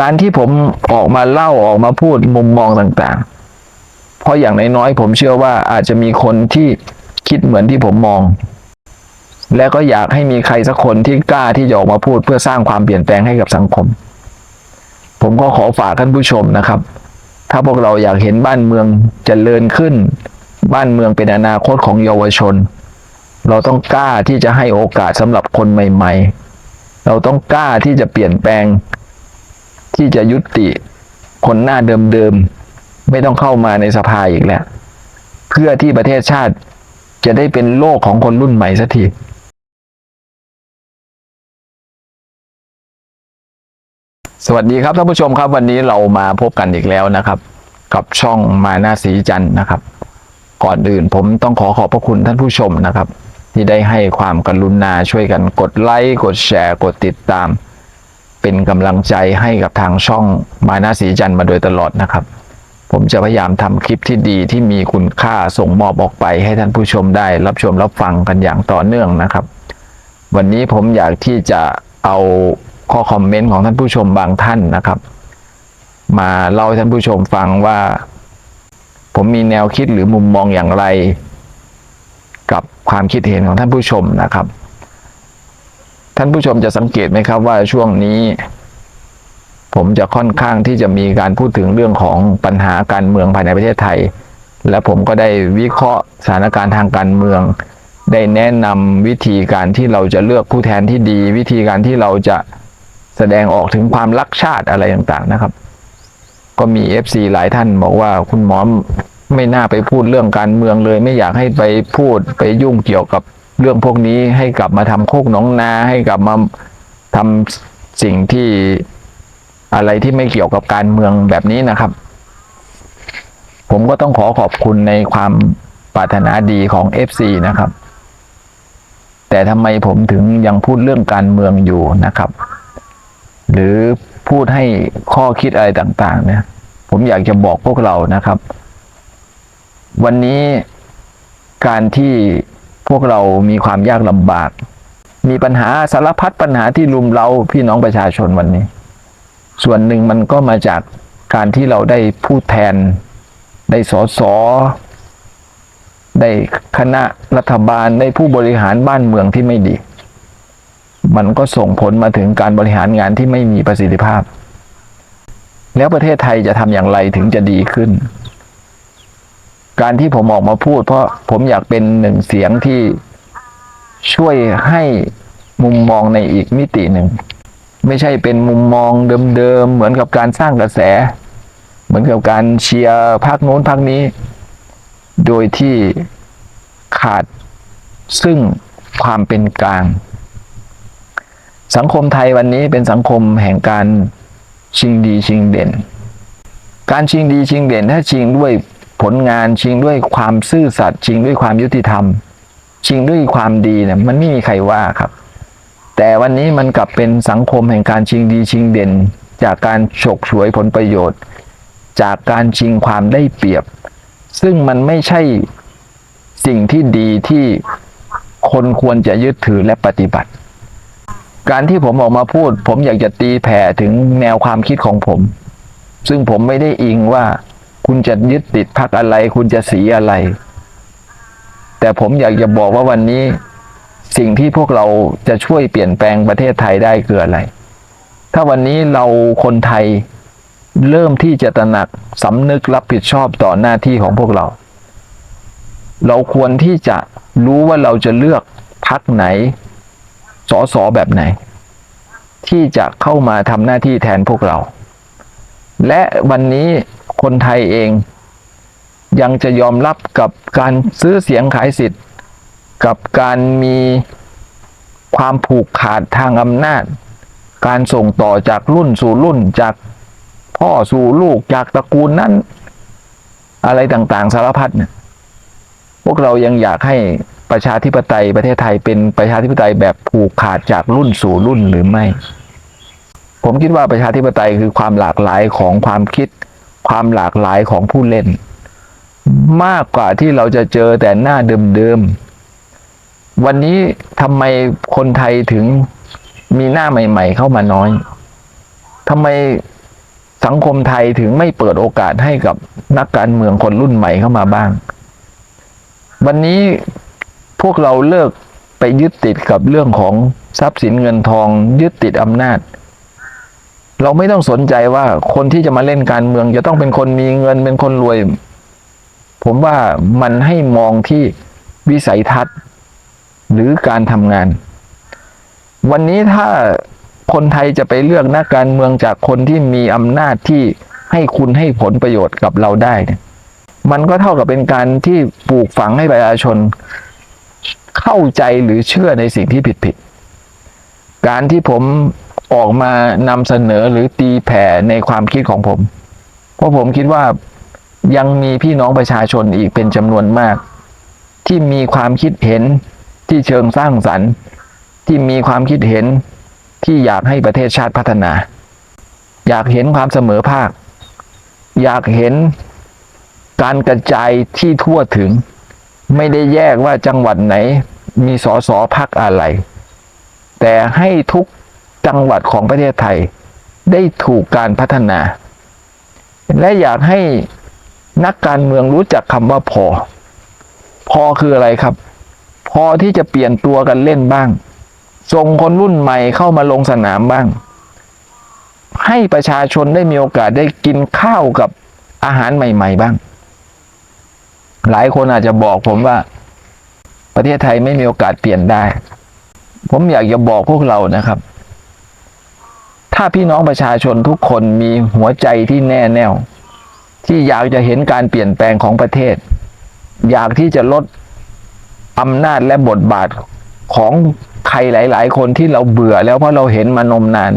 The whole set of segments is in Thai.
การที่ผมออกมาเล่าออกมาพูดมุมมองต่างๆ เพราะอย่างน้อยๆผมเชื่อว่าอาจจะมีคนที่คิดเหมือนที่ผมมอง และก็อยากให้มีใครสักคนที่กล้าที่จะออกมาพูดเพื่อสร้างความเปลี่ยนแปลงให้กับสังคม ผมก็ขอฝากท่านผู้ชมนะครับ ถ้าพวกเราอยากเห็นบ้านเมืองเจริญขึ้น บ้านเมืองเป็นอนาคตของเยาวชน เราต้องกล้าที่จะให้โอกาสสำหรับคนใหม่ ๆ เราต้องกล้าที่จะเปลี่ยนแปลง ที่จะยุติคนหน้าเดิมๆ ไม่ต้องเข้ามาในสภาอีกแล้ว เพื่อที่ประเทศชาติจะได้เป็นโลกของคนรุ่นใหม่สักทีสวัสดีครับท่านผู้ชมครับวันนี้เรามาพบกันอีกแล้วนะครับ กับช่องมาหน้าสีจันทร์นะครับ ก่อนอื่นผมต้องขอขอบพระคุณท่านผู้ชมนะครับ ที่ได้ให้ความกรุณาช่วยกันกดไลค์กดแชร์กดติดตาม เป็นกำลังใจให้กับทางช่องมานาสีจันทร์มาโดยตลอดนะครับ ผมจะพยายามทำคลิปที่ดีที่มีคุณค่าส่งมอบออกไปให้ท่านผู้ชมได้ รับชมรับฟังกันอย่างต่อเนื่องนะครับ วันนี้ผมอยากที่จะเอาข้อคอมเมนต์ของท่านผู้ชมบางท่านนะครับ มาเล่าให้ท่านผู้ชมฟังว่า ผมมีแนวคิดหรือมุมมองอย่างไร กับความคิดเห็นของท่านผู้ชมนะครับ ท่านผู้ชมจะสังเกตไหมครับว่าช่วงนี้ ผมจะค่อนข้างที่จะมีการพูดถึงเรื่องของปัญหาการเมืองภายในประเทศไทย และผมก็ได้วิเคราะห์สถานการณ์ทางการเมือง ได้แนะนำวิธีการที่เราจะเลือกผู้แทนที่ดี วิธีการที่เราจะแสดงออกถึงความรักชาติอะไรต่างๆนะครับ ก็มี FC หลายท่านบอกว่าคุณหมอไม่น่าไปพูดเรื่องการเมืองเลย ไม่อยากให้ไปพูดไปยุ่งเกี่ยวกับ เรื่องพวกนี้ให้กลับมาทำโคกหนองนาให้กลับมาทำสิ่งที่อะไรที่ไม่เกี่ยวกับการเมืองแบบนี้นะครับ ผมก็ต้องขอขอบคุณในความปรารถนาดีของ FC นะครับ แต่ทำไมผมถึงยังพูดเรื่องการเมืองอยู่นะครับ หรือพูดให้ข้อคิดอะไรต่างๆ เนี่ย ผมอยากจะบอกพวกเรานะครับ วันนี้การที่ พวกเรามีความยากลำบาก มีปัญหาสารพัดปัญหาที่รุมเราพี่น้องประชาชนวันนี้ ส่วนหนึ่งมันก็มาจากการที่เราได้พูดแทน ได้สอสอได้คณะรัฐบาลได้ผู้บริหารบ้านเมืองที่ไม่ดี มันก็ส่งผลมาถึงการบริหารงานที่ไม่มีประสิทธิภาพ แล้วประเทศไทยจะทำอย่างไรถึงจะดีขึ้น การที่ผมออกมาพูด เพราะผมอยากเป็นหนึ่งเสียงที่ช่วยให้มุมมองในอีกมิติหนึ่ง ไม่ใช่เป็นมุมมองเดิมๆเหมือนกับการสร้างกระแส เหมือนกับการเชียร์พรรคโน้นพรรคนี้ โดยที่ขาดซึ่งความเป็นกลาง สังคมไทยวันนี้เป็นสังคมแห่งการชิงดีชิงเด่น การชิงดีชิงเด่นถ้าชิงด้วย ผลงานชิงด้วยความซื่อสัตย์ชิงด้วยความยุติธรรม ชิงด้วยความดีเนี่ยมันไม่มีใครว่าครับ แต่วันนี้มันกลับเป็นสังคมแห่งการชิงดีชิงเด่น จากการฉกฉวยผลประโยชน์ จากการชิงความได้เปรียบ ซึ่งมันไม่ใช่สิ่งที่ดีที่คนควรจะยึดถือและปฏิบัติ การที่ผมออกมาพูด ผมอยากจะตีแผ่ถึงแนวความคิดของผม ซึ่งผมไม่ได้อิงว่า คุณจะยึดติดพักอะไร คุณจะสีอะไร แต่ผมอยากจะบอกว่าวันนี้ สิ่งที่พวกเราจะช่วยเปลี่ยนแปลงประเทศไทยได้คืออะไร ถ้าวันนี้เราคนไทยเริ่มที่จะตระหนักสำนึกรับผิดชอบต่อหน้าที่ของพวกเรา เราควรที่จะรู้ว่าเราจะเลือกพักไหนสอสอแบบไหน ที่จะเข้ามาทำหน้าที่แทนพวกเรา และวันนี้ คนไทยเอง ยังจะยอมรับกับการซื้อเสียงขายสิทธิ์ กับการมีความผูกขาดทางอำนาจ การส่งต่อจากรุ่นสู่รุ่นจากพ่อสู่ลูกจากตระกูลนั้น อะไรต่างๆสารพัดเนี่ยพวกเรายังอยากให้ประชาธิปไตยประเทศไทยเป็นประชาธิปไตยแบบผูกขาดจากรุ่นสู่รุ่นหรือไม่ ผมคิดว่าประชาธิปไตยคือความหลากหลายของความคิด ความหลากหลายของผู้เล่น มากกว่าที่เราจะเจอแต่หน้าเดิมๆ วันนี้ทำไมคนไทยถึงมีหน้าใหม่ ๆ เข้ามาน้อยทำไมสังคมไทยถึงไม่เปิดโอกาสให้กับนักการเมืองคนรุ่นใหม่เข้ามาบ้าง วันนี้พวกเราเลิกไปยึดติดกับเรื่องของทรัพย์สินเงินทองยึดติดอำนาจ เราไม่ต้องสนใจว่าคนที่จะมาเล่นการเมือง จะต้องเป็นคนมีเงินเป็นคนรวย ผมว่ามันให้มองที่วิสัยทัศน์ หรือการทำงาน วันนี้ถ้าคนไทยจะไปเลือกนักการเมืองจากคนที่มีอำนาจที่ให้คุณให้ผลประโยชน์กับเราได้เนี่ยมันก็เท่ากับเป็นการที่ปลูกฝังให้ประชาชน เข้าใจหรือเชื่อในสิ่งที่ผิดผิดๆการที่ผม ออกมานำเสนอหรือตีแผ่ในความคิดของผม เพราะผมคิดว่ายังมีพี่น้องประชาชนอีกเป็นจำนวนมาก ที่มีความคิดเห็นที่เชิงสร้างสรรค์ ที่มีความคิดเห็นที่อยากให้ประเทศชาติพัฒนา อยากเห็นความเสมอภาค อยากเห็นการกระจายที่ทั่วถึง ไม่ได้แยกว่าจังหวัดไหน มีสอสอพักอะไร แต่ให้ทุก จังหวัดของประเทศไทย ได้ถูกการพัฒนา และอยากให้นักการเมืองรู้จักคำว่าพอ พอคืออะไรครับ พอที่จะเปลี่ยนตัวกันเล่นบ้าง ส่งคนรุ่นใหม่เข้ามาลงสนามบ้าง ให้ประชาชนได้มีโอกาสได้กินข้าวกับอาหารใหม่ ๆ บ้าง หลายคนอาจจะบอกผมว่า ประเทศไทยไม่มีโอกาสเปลี่ยนได้ ผมอยากจะบอกพวกเรานะครับ ถ้าพี่น้องประชาชนทุกคนมีหัวใจที่แน่แน่วที่อยากจะเห็นการเปลี่ยนแปลงของประเทศ อยากที่จะลดอำนาจและบทบาทของใครหลาย ๆ คนที่เราเบื่อแล้วเพราะเราเห็นมานมนาน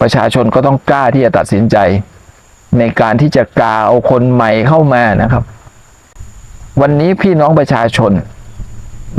ประชาชนก็ต้องกล้าที่จะตัดสินใจ ในการที่จะกาเอาคนใหม่เข้ามานะครับ วันนี้พี่น้องประชาชน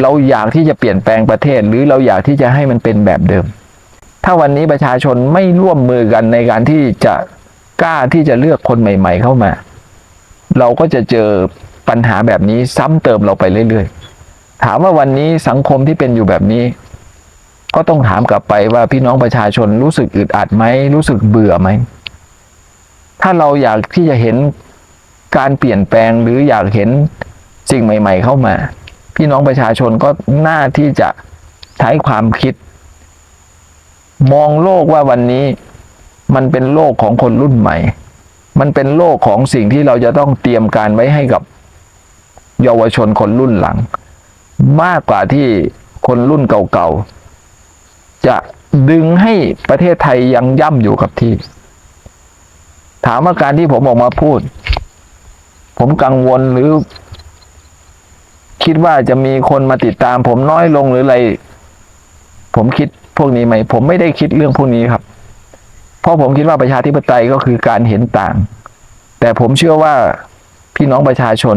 เราอยากที่จะเปลี่ยนแปลงประเทศ หรือเราอยากที่จะให้มันเป็นแบบเดิม ถ้าวันนี้ประชาชนไม่ร่วมมือกันในการที่จะกล้าที่จะเลือกคนใหม่ ๆ เข้ามา เราก็จะเจอปัญหาแบบนี้ซ้ำเติมเราไปเรื่อยๆ ถามว่าวันนี้สังคมที่เป็นอยู่แบบนี้ ก็ต้องถามกลับไปว่าพี่น้องประชาชนรู้สึกอึดอัดไหมรู้สึกเบื่อไหมถ้าเราอยากที่จะเห็นการเปลี่ยนแปลงหรืออยากเห็นสิ่งใหม่ ๆ เข้ามา พี่น้องประชาชนก็น่าที่จะใช้ความคิด มองโลกว่าวันนี้มันเป็นโลกของคนรุ่นใหม่ มันเป็นโลกของสิ่งที่เราจะต้องเตรียมการไว้ให้กับเยาวชนคนรุ่นหลัง มากกว่าที่คนรุ่นเก่าๆ จะดึงให้ประเทศไทยยังย่ำอยู่กับที่ ถามว่าการที่ผมออกมาพูด ผมกังวลหรือ คิดว่าจะมีคนมาติดตาม ผมน้อยลงหรืออะไร ผมคิด พวกนี้ไหมผมไม่ได้คิดเรื่องพวกนี้ครับ เพราะผมคิดว่าประชาธิปไตยก็คือการเห็นต่าง แต่ผมเชื่อว่าพี่น้องประชาชน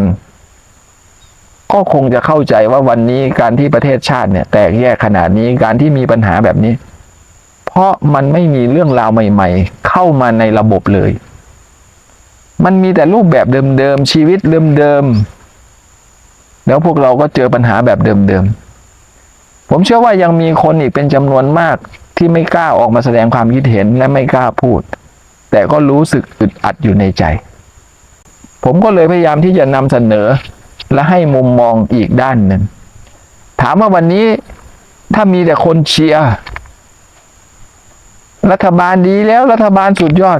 ก็คงจะเข้าใจว่าวันนี้การที่ประเทศชาติเนี่ย แตกแยกขนาดนี้การที่มีปัญหาแบบนี้ เพราะมันไม่มีเรื่องราวใหม่ ๆ เข้ามาในระบบเลย มันมีแต่รูปแบบเดิมๆชีวิตเดิมๆแล้วพวกเราก็เจอปัญหาแบบเดิมๆ ผมเชื่อว่ายังมีคนอีกเป็นจำนวนมากที่ไม่กล้าออกมาแสดงความคิดเห็นและไม่กล้าพูด แต่ก็รู้สึกอึดอัดอยู่ในใจ ผมก็เลยพยายามที่จะนำเสนอ และให้มุมมองอีกด้านหนึ่ง ถามว่าวันนี้ถ้ามีแต่คนเชียร์รัฐบาลดีแล้วรัฐบาลสุดยอด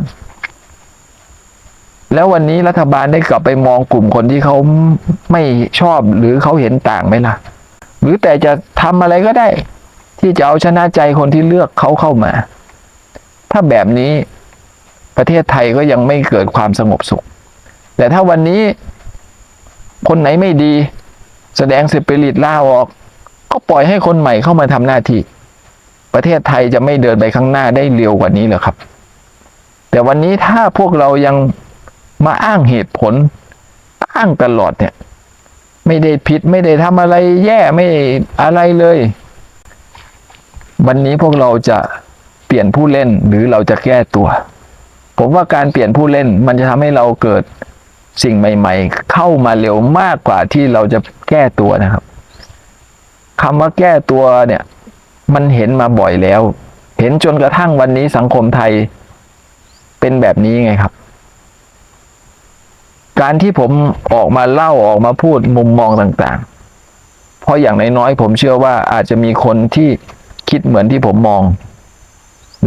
แล้ววันนี้รัฐบาลได้กลับไปมองกลุ่มคนที่เขาไม่ชอบหรือเขาเห็นต่างไหมล่ะ หรือแต่จะทำอะไรก็ได้ ที่จะเอาชนะใจคนที่เลือกเขาเข้ามา ถ้าแบบนี้ประเทศไทยก็ยังไม่เกิดความสงบสุข แต่ถ้าวันนี้คนไหนไม่ดี แสดงสปิริตล่าออก ก็ปล่อยให้คนใหม่เข้ามาทำหน้าที่ ประเทศไทยจะไม่เดินไปข้างหน้าได้เร็วกว่านี้เหรอครับ แต่วันนี้ถ้าพวกเรายังมาอ้างเหตุผล อ้างตลอดเนี่ย ไม่ได้ผิดไม่ได้ทำอะไรแย่ไม่อะไรเลย วันนี้พวกเราจะเปลี่ยนผู้เล่นหรือเราจะแก้ตัว ผมว่าการเปลี่ยนผู้เล่นมันจะทำให้เราเกิดสิ่งใหม่ ๆ เข้ามาเร็วมากกว่าที่เราจะแก้ตัวนะครับคำว่าแก้ตัวเนี่ย มันเห็นมาบ่อยแล้ว เห็นจนกระทั่งวันนี้สังคมไทยเป็นแบบนี้ไงครับ การที่ผมออกมาเล่าออกมาพูดมุมมองต่างๆ เพราะอย่างน้อยๆผมเชื่อว่าอาจจะมีคนที่คิดเหมือนที่ผมมอง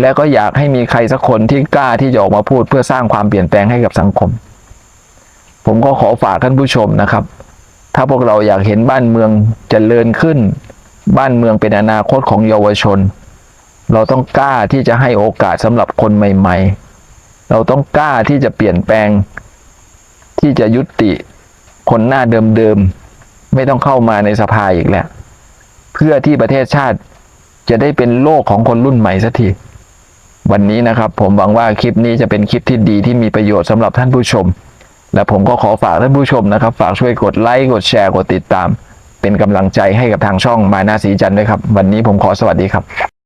และก็อยากให้มีใครสักคนที่กล้าที่จะออกมาพูดเพื่อสร้างความเปลี่ยนแปลงให้กับสังคม ผมก็ขอฝากท่านผู้ชมนะครับ ถ้าพวกเราอยากเห็นบ้านเมืองเจริญขึ้น บ้านเมืองเป็นอนาคตของเยาวชน เราต้องกล้าที่จะให้โอกาสสำหรับคนใหม่ ๆ เราต้องกล้าที่จะเปลี่ยนแปลง ที่จะยุติคนหน้าเดิมๆ ไม่ต้องเข้ามาในสภาอีกแล้ว เพื่อที่ประเทศชาติจะได้เป็นโลกของคนรุ่นใหม่สักทีวันนี้นะครับผมหวังว่าคลิปนี้จะเป็นคลิปที่ดีที่มีประโยชน์สำหรับท่านผู้ชม และผมก็ขอฝากท่านผู้ชมนะครับ ฝากช่วยกดไลค์กดแชร์กดติดตาม เป็นกำลังใจให้กับทางช่องมานาสีจันทร์ด้วยครับ วันนี้ผมขอสวัสดีครับ